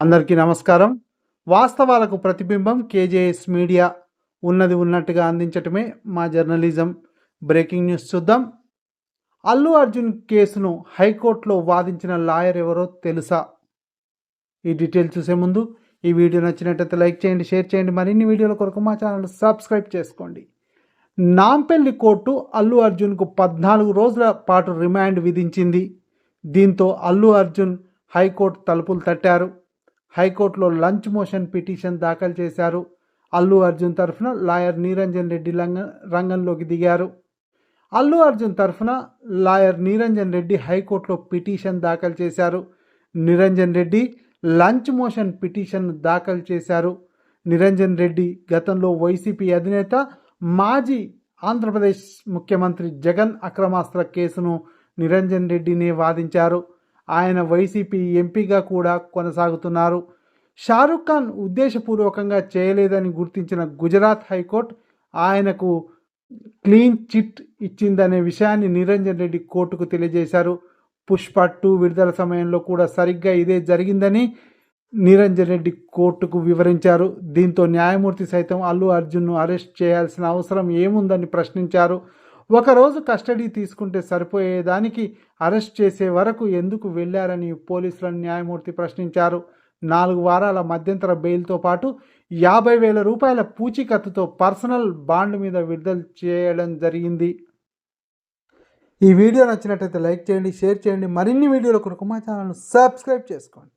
అందరికీ నమస్కారం. వాస్తవాలకు ప్రతిబింబం కేజేఎస్ మీడియా ఉన్నది ఉన్నట్టుగా అందించటమే మా జర్నలిజం. బ్రేకింగ్ న్యూస్ చూద్దాం. అల్లు అర్జున్ కేసును హైకోర్టులో వాదించిన లాయర్ ఎవరో తెలుసా? ఈ డీటెయిల్ చూసే ముందు ఈ వీడియో నచ్చినట్లయితే లైక్ చేయండి షేర్ చేయండి మరిన్ని వీడియోల కొరకు మా ఛానల్ సబ్స్క్రైబ్ చేసుకోండి. నాంపల్లి కోర్టు అల్లు అర్జున్కు పద్నాలుగు రోజుల పాటు రిమాండ్ విధించింది. దీంతో అల్లు అర్జున్ హైకోర్టు తలుపులు తట్టారు. హైకోర్టులో లంచ్ మోషన్ పిటిషన్ దాఖలు చేశారు. అల్లు అర్జున్ తరఫున లాయర్ నీరంజన్ రెడ్డి లంగ రంగంలోకి దిగారు. అల్లు అర్జున్ తరఫున లాయర్ నీరంజన్ రెడ్డి హైకోర్టులో పిటిషన్ దాఖలు చేశారు. Niranjan Reddy lunch motion petition దాఖలు చేశారు. నిరంజన్ రెడ్డి గతంలో వైసీపీ అధినేత మాజీ ఆంధ్రప్రదేశ్ ముఖ్యమంత్రి జగన్ అక్రమాస్త్ర కేసును నిరంజన్ రెడ్డినే వాదించారు. ఆయన వైసీపీ ఎంపీగా కూడా కొనసాగుతున్నారు. షారుఖ్ ఖాన్ ఉద్దేశపూర్వకంగా చేయలేదని గుర్తించిన గుజరాత్ హైకోర్టు ఆయనకు క్లీన్ చిట్ ఇచ్చిందనే విషయాన్ని నిరంజన్ రెడ్డి కోర్టుకు తెలియజేశారు. పుష్ప టూ విడుదల సమయంలో కూడా సరిగ్గా ఇదే జరిగిందని నిరంజన్ రెడ్డి కోర్టుకు వివరించారు. దీంతో న్యాయమూర్తి సైతం అల్లు అర్జున్ను అరెస్ట్ చేయాల్సిన అవసరం ఏముందని ప్రశ్నించారు. ఒకరోజు కస్టడీ తీసుకుంటే సరిపోయేదానికి అరెస్ట్ చేసే వరకు ఎందుకు వెళ్ళారని పోలీసులను న్యాయమూర్తి ప్రశ్నించారు. నాలుగు వారాల మధ్యంతర బెయిల్తో పాటు యాభై వేల రూపాయల పూచీకత్తుతో పర్సనల్ బాండ్ మీద విడుదల చేయడం జరిగింది. ఈ వీడియో నచ్చినట్లయితే లైక్ చేయండి షేర్ చేయండి. మరిన్ని వీడియోల కొరకు మా సబ్స్క్రైబ్ చేసుకోండి.